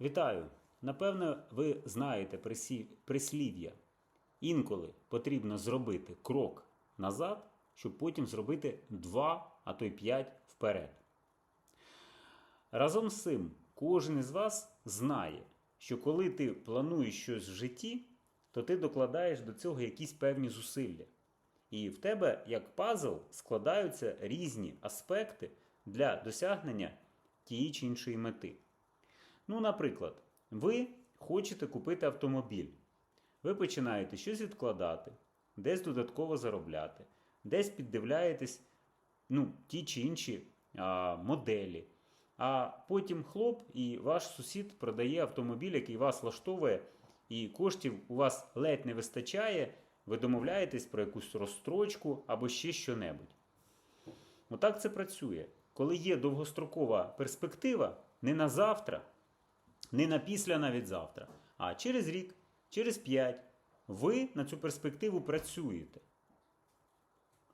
Вітаю! Напевно, ви знаєте прислів'я. Інколи потрібно зробити крок назад, щоб потім зробити два, а то й п'ять вперед. Разом з цим, кожен із вас знає, що коли ти плануєш щось в житті, то ти докладаєш до цього якісь певні зусилля. І в тебе, як пазл, складаються різні аспекти для досягнення тієї чи іншої мети. Ну, наприклад, ви хочете купити автомобіль. Ви починаєте щось відкладати, десь додатково заробляти, десь піддивляєтесь ну, ті чи інші а, моделі. А потім хлоп і ваш сусід продає автомобіль, який вас влаштовує, і коштів у вас ледь не вистачає, ви домовляєтесь про якусь розстрочку або ще що-небудь. Отак це працює. Коли є довгострокова перспектива, не на завтра, не на після навіть завтра, а через рік, через п'ять, ви на цю перспективу працюєте.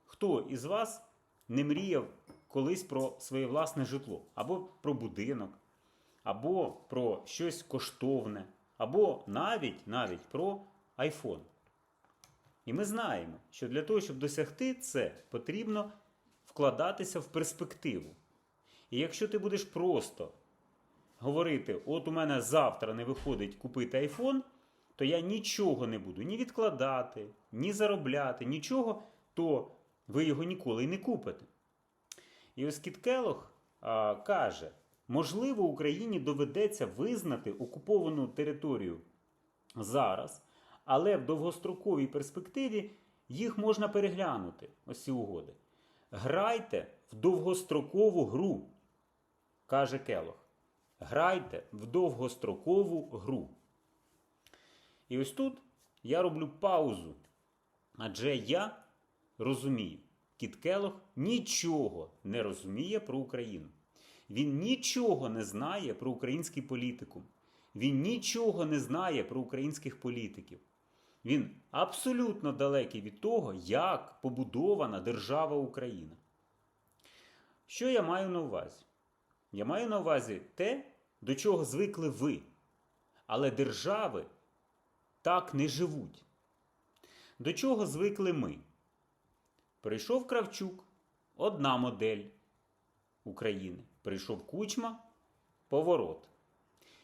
Хто із вас не мріяв колись про своє власне житло, або про будинок, або про щось коштовне, або навіть, навіть про айфон? І ми знаємо, що для того, щоб досягти це, потрібно вкладатися в перспективу. І якщо ти будеш просто говорити: от у мене завтра не виходить купити айфон, то я нічого не буду ні відкладати, ні заробляти, нічого, то ви його ніколи й не купите. І ось Кіт Келох а, каже: можливо, Україні доведеться визнати окуповану територію зараз, але в довгостроковій перспективі їх можна переглянути, ось ці угоди. Грайте в довгострокову гру, каже Келох. Грайте в довгострокову гру. І ось тут я роблю паузу. Адже я розумію, Кіт Келох нічого не розуміє про Україну. Він нічого не знає про український політикум. Він нічого не знає про українських політиків. Він абсолютно далекий від того, як побудована держава Україна. Що я маю на увазі? Я маю на увазі те, до чого звикли ви. Але держави так не живуть. До чого звикли ми? Прийшов Кравчук, одна модель України. Прийшов Кучма, поворот.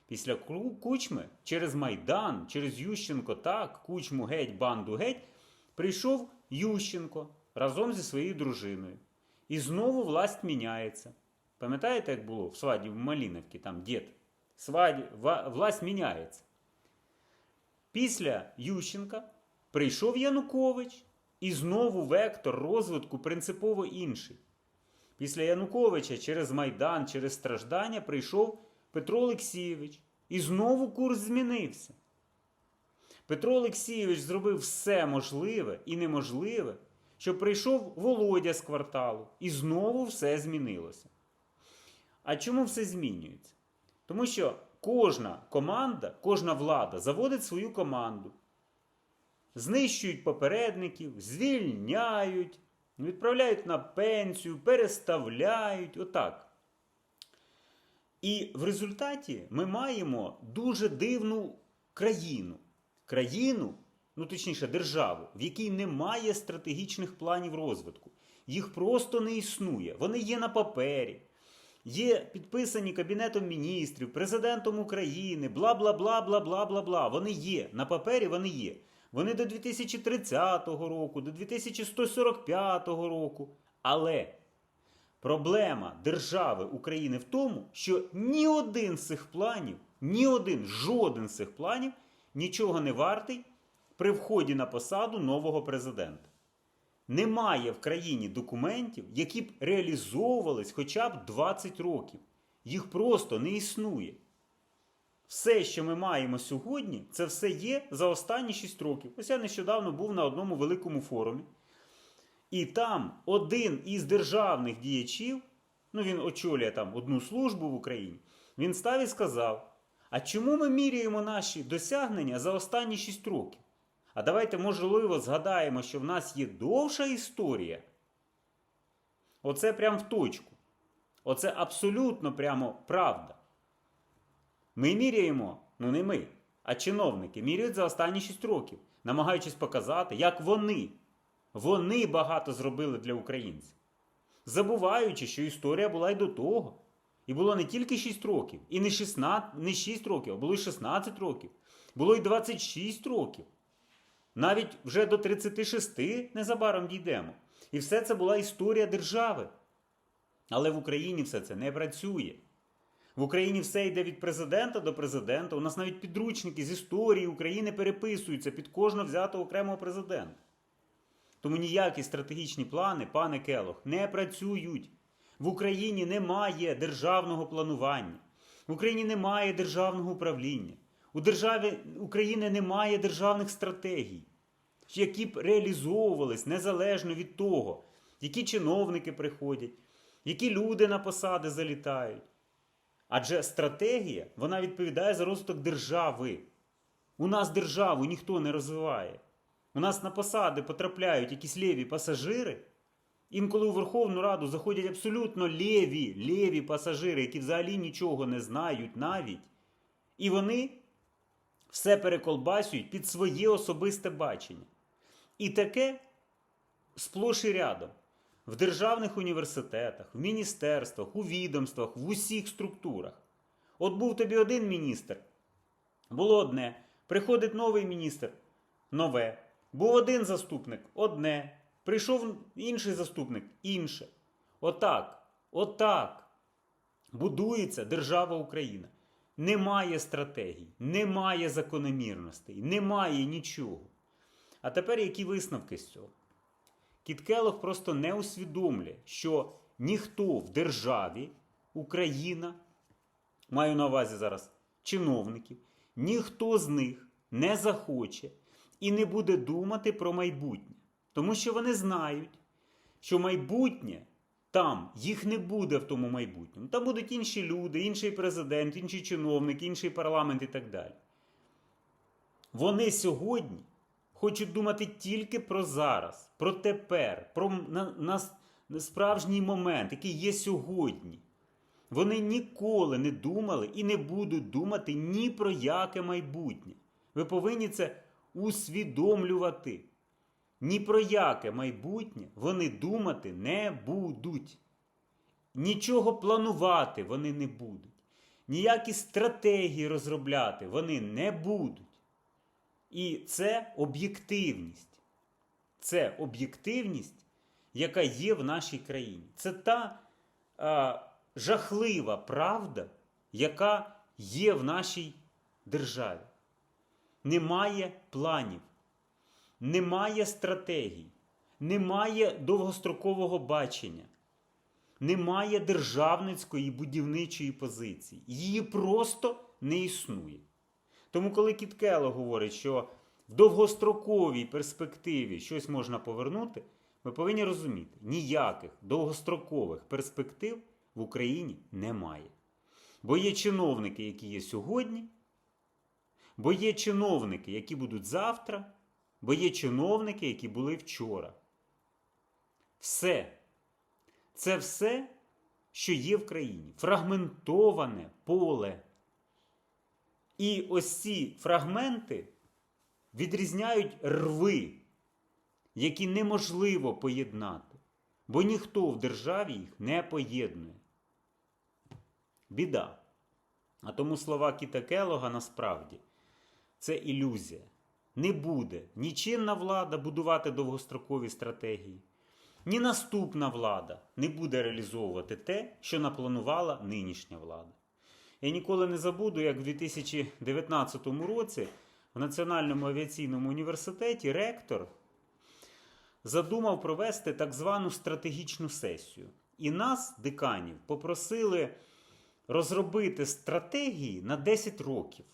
Після Кучми через Майдан, через Ющенко, так, Кучму геть, банду геть, прийшов Ющенко разом зі своєю дружиною. І знову власть міняється. Пам'ятаєте, як було в сваді в Маліновці, там дід? Сваді, власть міняється. Після Ющенка прийшов Янукович, і знову вектор розвитку принципово інший. Після Януковича через Майдан, через страждання прийшов Петро Олексійович, і знову курс змінився. Петро Олексійович зробив все можливе і неможливе, щоб прийшов Володя з кварталу, і знову все змінилося. А чому все змінюється? Тому що кожна команда, кожна влада заводить свою команду, знищують попередників, звільняють, відправляють на пенсію, переставляють. Отак. І в результаті ми маємо дуже дивну країну. Країну, ну точніше, державу, в якій немає стратегічних планів розвитку. Їх просто не існує. Вони є на папері, є підписані Кабінетом міністрів, президентом України, бла бла бла бла бла бла бла. Вони є. На папері вони є. Вони до 2030 року, до 2145 року. Але Проблема держави України в тому, що ні один з цих планів, ні один, жоден з цих планів нічого не вартий при вході на посаду нового президента. Немає в країні документів, які б реалізовувались хоча б 20 років. Їх просто не існує. Все, що ми маємо сьогодні, це все є за останні 6 років. Ось я нещодавно був на одному великому форумі. І там один із державних діячів, ну він очолює там одну службу в Україні, він став і сказав: А чому ми міряємо наші досягнення за останні 6 років? А давайте, можливо, згадаємо, що в нас є довша історія. Оце прям в точку. Оце абсолютно прямо правда. Ми міряємо, ну не ми, а чиновники міряють за останні 6 років, намагаючись показати, як вони, вони багато зробили для українців. Забуваючи, що історія була й до того. І було не тільки 6 років, і не 16, не 6 років, а було й 16 років, було й 26 років. Навіть вже до 36 незабаром дійдемо. І все це була історія держави. Але в Україні все це не працює. В Україні все йде від президента до президента. У нас навіть підручники з історії України переписуються під кожного взятого окремого президента. Тому ніякі стратегічні плани, пане Келох, не працюють. В Україні немає державного планування. В Україні немає державного управління. У державі України немає державних стратегій, які б реалізовувались незалежно від того, які чиновники приходять, які люди на посади залітають. Адже стратегія вона відповідає за розвиток держави. У нас державу ніхто не розвиває. У нас на посади потрапляють якісь ліві пасажири. Інколи у Верховну Раду заходять абсолютно ліві, ліві пасажири, які взагалі нічого не знають навіть. І вони все переколбасюють під своє особисте бачення. І таке сплош і рядом. В державних університетах, в міністерствах, у відомствах, в усіх структурах. От був тобі один міністр, було одне. Приходить новий міністр, нове. Був один заступник, одне. Прийшов інший заступник, інше. Отак, отак будується держава Україна. Немає стратегій, немає закономірностей, немає нічого. А тепер які висновки з цього? Кіт Келох просто не усвідомлює, що ніхто в державі, Україна, маю на увазі зараз чиновників, ніхто з них не захоче і не буде думати про майбутнє. Тому що вони знають, що майбутнє там їх не буде в тому майбутньому. Там будуть інші люди, інший президент, інший чиновник, інший парламент і так далі. Вони сьогодні хочуть думати тільки про зараз, про тепер, про на, на, на справжній момент, який є сьогодні. Вони ніколи не думали і не будуть думати ні про яке майбутнє. Ви повинні це усвідомлювати. Ні про яке майбутнє вони думати не будуть. Нічого планувати вони не будуть. Ніякі стратегії розробляти вони не будуть. І це об'єктивність. Це об'єктивність, яка є в нашій країні. Це та а, жахлива правда, яка є в нашій державі. Немає планів, немає стратегій, немає довгострокового бачення, немає державницької будівничої позиції. Її просто не існує. Тому, коли Кіткело говорить, що в довгостроковій перспективі щось можна повернути, ми повинні розуміти, ніяких довгострокових перспектив в Україні немає. Бо є чиновники, які є сьогодні, бо є чиновники, які будуть завтра, бо є чиновники, які були вчора. Все. Це все, що є в країні. Фрагментоване поле. І ось ці фрагменти відрізняють рви, які неможливо поєднати, бо ніхто в державі їх не поєднує. Біда. А тому слова Кіта Келога насправді це ілюзія. Не буде ні чинна влада будувати довгострокові стратегії, ні наступна влада не буде реалізовувати те, що напланувала нинішня влада. Я ніколи не забуду, як в 2019 році в Національному авіаційному університеті ректор задумав провести так звану стратегічну сесію. І нас, деканів, попросили розробити стратегії на 10 років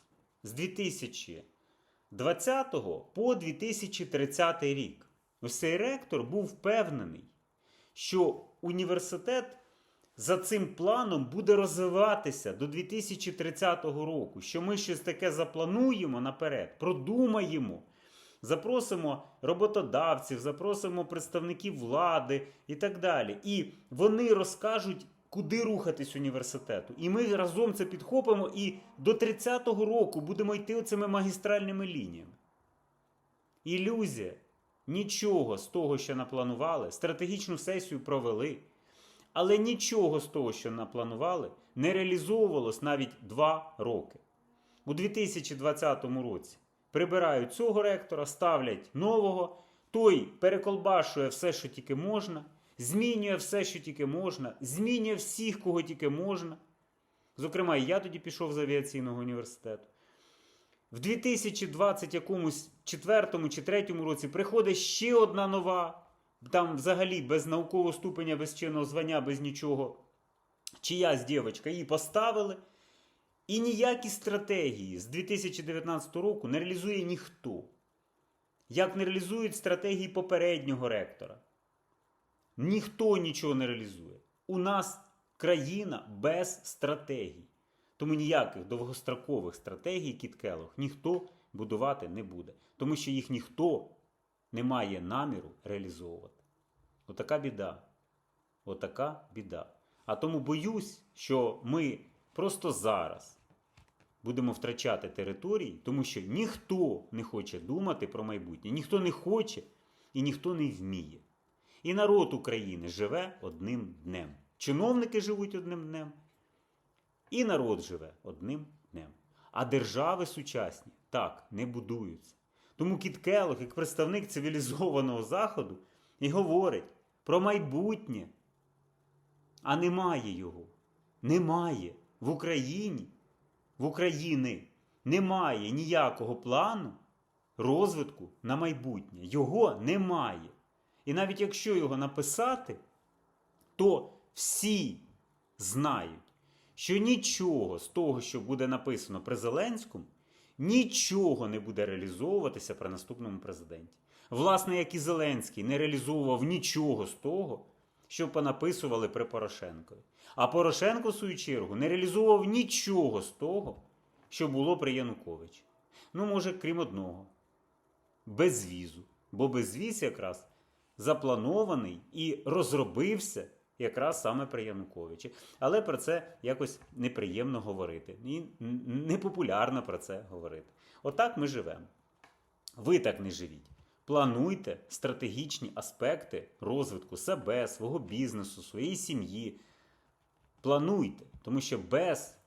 з 2020 по 2030 рік. Ось цей ректор був впевнений, що університет за цим планом буде розвиватися до 2030 року, що ми щось таке заплануємо наперед, продумаємо, запросимо роботодавців, запросимо представників влади і так далі. І вони розкажуть куди рухатись університету. І ми разом це підхопимо і до 30-го року будемо йти оцими магістральними лініями. Ілюзія. Нічого з того, що напланували, стратегічну сесію провели. Але нічого з того, що напланували, не реалізовувалось навіть два роки. У 2020 році прибирають цього ректора, ставлять нового, той переколбашує все, що тільки можна, змінює все, що тільки можна, змінює всіх, кого тільки можна. Зокрема, я тоді пішов з авіаційного університету. В 2020 якомусь четвертому чи третьому році приходить ще одна нова, там взагалі без наукового ступеня, без чинного звання, без нічого. Чиясь дівчинка її поставили. І ніякі стратегії з 2019 року не реалізує ніхто. Як не реалізують стратегії попереднього ректора. Ніхто нічого не реалізує. У нас країна без стратегій. Тому ніяких довгострокових стратегій Кіт Келлог ніхто будувати не буде. Тому що їх ніхто не має наміру реалізовувати. Отака біда. Отака біда. А тому боюсь, що ми просто зараз будемо втрачати території, тому що ніхто не хоче думати про майбутнє, ніхто не хоче і ніхто не вміє. І народ України живе одним днем. Чиновники живуть одним днем, і народ живе одним днем. А держави сучасні так не будуються. Тому Кіт Келлог, як представник цивілізованого Заходу, і говорить про майбутнє. А немає його. Немає. В Україні, в Україні немає ніякого плану розвитку на майбутнє. Його немає. І навіть якщо його написати, то всі знають, що нічого з того, що буде написано при Зеленському, нічого не буде реалізовуватися при наступному президенті. Власне, як і Зеленський не реалізовував нічого з того, що понаписували при Порошенкові. А Порошенко, в свою чергу, не реалізовував нічого з того, що було при Януковичі. Ну, може, крім одного безвізу. Бо безвіз якраз запланований і розробився якраз саме при Януковичі. Але про це якось неприємно говорити. І непопулярно про це говорити. Отак ми живемо. Ви так не живіть. Плануйте стратегічні аспекти розвитку себе, свого бізнесу, своєї сім'ї. Плануйте, тому що без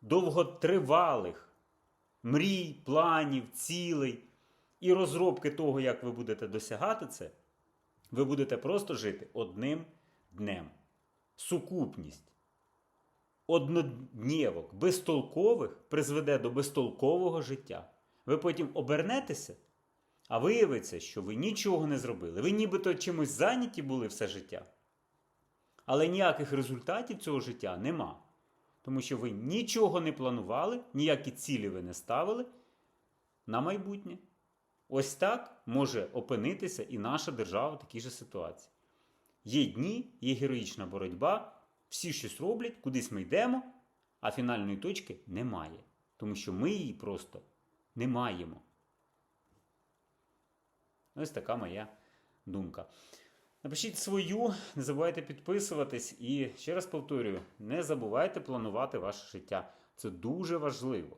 довготривалих мрій, планів, цілей і розробки того, як ви будете досягати це, ви будете просто жити одним днем. Сукупність одноднєвок безтолкових призведе до безтолкового життя. Ви потім обернетеся. А виявиться, що ви нічого не зробили. Ви нібито чимось зайняті були все життя. Але ніяких результатів цього життя нема. Тому що ви нічого не планували, ніякі цілі ви не ставили на майбутнє. Ось так може опинитися і наша держава в такій же ситуації. Є дні, є героїчна боротьба, всі щось роблять, кудись ми йдемо, а фінальної точки немає. Тому що ми її просто не маємо. Ось така моя думка. Напишіть свою, не забувайте підписуватись і ще раз повторюю: не забувайте планувати ваше життя. Це дуже важливо.